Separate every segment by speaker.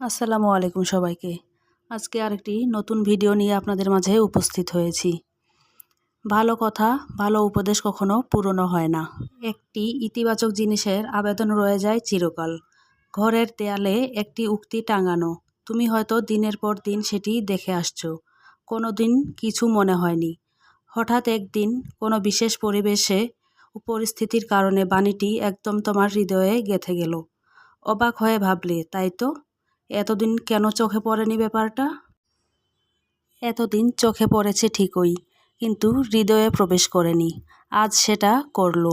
Speaker 1: আসসালামু আলাইকুম সবাইকে। আজকে আরেকটি নতুন ভিডিও নিয়ে আপনাদের মাঝে উপস্থিত হয়েছি। ভালো কথা, ভালো উপদেশ কখনো পুরনো হয় না। একটি ইতিবাচক জিনিসের আবেদন রয়ে যায় চিরকাল। ঘরের দেয়ালে একটি উক্তি টাঙানো। তুমি হয়তো দিনের পর দিন সেটি দেখে আসছো। কোনো দিন কিছু মনে হয়নি। হঠাৎ একদিন কোনো বিশেষ পরিবেশে পরিস্থিতির কারণে বাণীটি একদম তোমার হৃদয়ে গেঁথে গেল। অবাক হয়ে ভাবলে, তাই তো? এতদিন কেন চোখে পড়েনি ব্যাপারটা? এতদিন চোখে পড়েছে ঠিকই, কিন্তু হৃদয়ে প্রবেশ করেনি। আজ সেটা করল।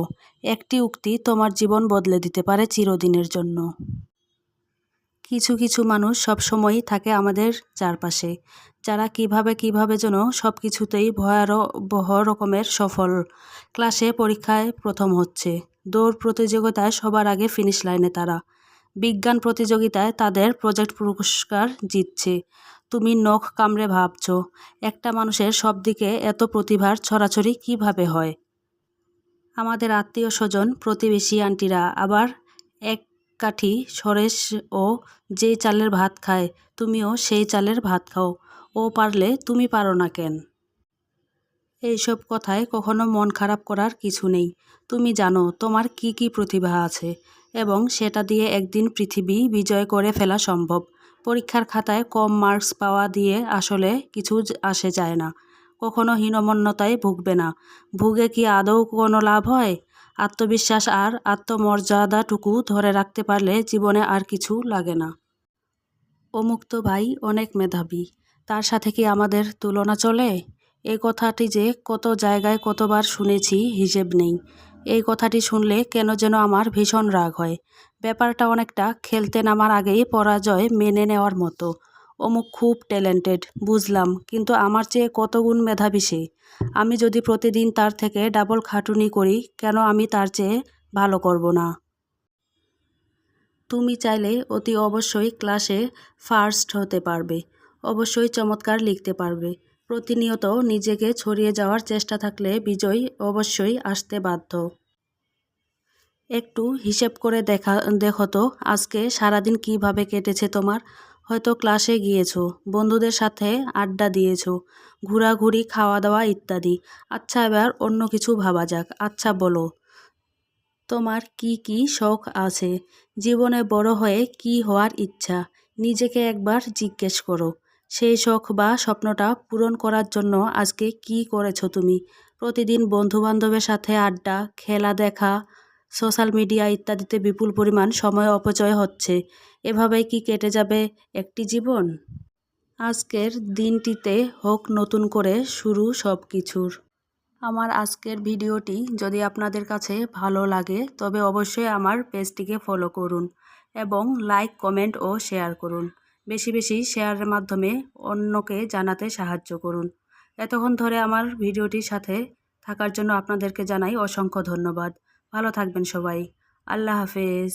Speaker 1: একটি উক্তি তোমার জীবন বদলে দিতে পারে চিরদিনের জন্য। কিছু কিছু মানুষ সবসময়ই থাকে আমাদের চারপাশে, যারা কীভাবে কীভাবে যেন সব কিছুতেই ভয়াবহ রকমের সফল। ক্লাসে পরীক্ষায় প্রথম হচ্ছে। দৌড় প্রতিযোগিতায় সবার আগে ফিনিশ লাইনে তারা। বিজ্ঞান প্রতিযোগিতায় তাদের প্রজেক্ট পুরস্কার জিতছে। তুমি নখ কামড়ে ভাবছ, একটা মানুষের সব দিকে এত প্রতিভার ছড়াছড়ি কীভাবে হয়? আমাদের আত্মীয় স্বজন প্রতিবেশী আন্টিরা আবার এক কাঠি সরেশ ও যে চালের ভাত খায়, তুমিও সেই চালের ভাত খাও। ও পারলে তুমি পারো না কেন? এইসব কথায় কখনো মন খারাপ করার কিছু নেই। তুমি জানো, তোমার কি কি প্রতিভা আছে এবং সেটা দিয়ে একদিন পৃথিবী বিজয় করে ফেলা সম্ভব। পরীক্ষার খাতায় কম মার্কস পাওয়া দিয়ে আসলে কিছু আসে যায় না। কখনো হীনমন্যতায় ভুগবে না। ভুগে কি আদৌ কোনো লাভ হয়? আত্মবিশ্বাস আর আত্মমর্যাদাটুকু ধরে রাখতে পারলে জীবনে আর কিছু লাগে না। অমুক্ত ভাই অনেক মেধাবী। তার সাথে কি আমাদের তুলনা চলে? এই কথাটি যে কত জায়গায় কতবার শুনেছি হিসেব নেই। এই কথাটি শুনলে কেন যেন আমার ভীষণ রাগ হয়। ব্যাপারটা অনেকটা খেলতে নামার আগেই পরাজয় মেনে নেওয়ার মতো। অমুক খুব ট্যালেন্টেড, বুঝলাম, কিন্তু আমার চেয়ে কত গুণ মেধাবী সে? আমি যদি প্রতিদিন তার থেকে ডাবল খাটুনি করি, কেন আমি তার চেয়ে ভালো করব না? তুমি চাইলে অতি অবশ্যই ক্লাসে ফার্স্ট হতে পারবে। অবশ্যই চমৎকার লিখতে পারবে। প্রতিনিয়ত নিজেকে ছড়িয়ে যাওয়ার চেষ্টা থাকলে বিজয় অবশ্যই আসতে বাধ্য। একটু হিসেব করে দেখা, দেখো তো, আজকে সারাদিন কীভাবে কেটেছে তোমার? হয়তো ক্লাসে গিয়েছো, বন্ধুদের সাথে আড্ডা দিয়েছ, ঘোরাঘুরি খাওয়া দাওয়া ইত্যাদি। আচ্ছা এবার অন্য কিছু ভাবা যাক। আচ্ছা বলো, তোমার কি কি শখ আছে? জীবনে বড় হয়ে কি হওয়ার ইচ্ছা? নিজেকে একবার জিজ্ঞেস করো। সেই শখ বা স্বপ্নটা পূরণ করার জন্য আজকে কি করেছ তুমি? প্রতিদিন বন্ধুবান্ধবের সাথে আড্ডা, খেলা দেখা, সোশ্যাল মিডিয়া ইত্যাদিতে বিপুল পরিমাণ সময় অপচয় হচ্ছে। এভাবে কি কেটে যাবে একটি জীবন? আজকের দিনটিতে হোক নতুন করে শুরু সব কিছুর আমার আজকের ভিডিওটি যদি আপনাদের কাছে ভালো লাগে, তবে অবশ্যই আমার পেজটিকে ফলো করুন এবং লাইক, কমেন্ট ও শেয়ার করুন। বেশি বেশি শেয়ারের মাধ্যমে অন্যকে জানাতে সাহায্য করুন। এতক্ষণ ধরে আমার ভিডিওটির সাথে থাকার জন্য আপনাদেরকে জানাই অসংখ্য ধন্যবাদ। ভালো থাকবেন সবাই। আল্লাহ হাফেজ।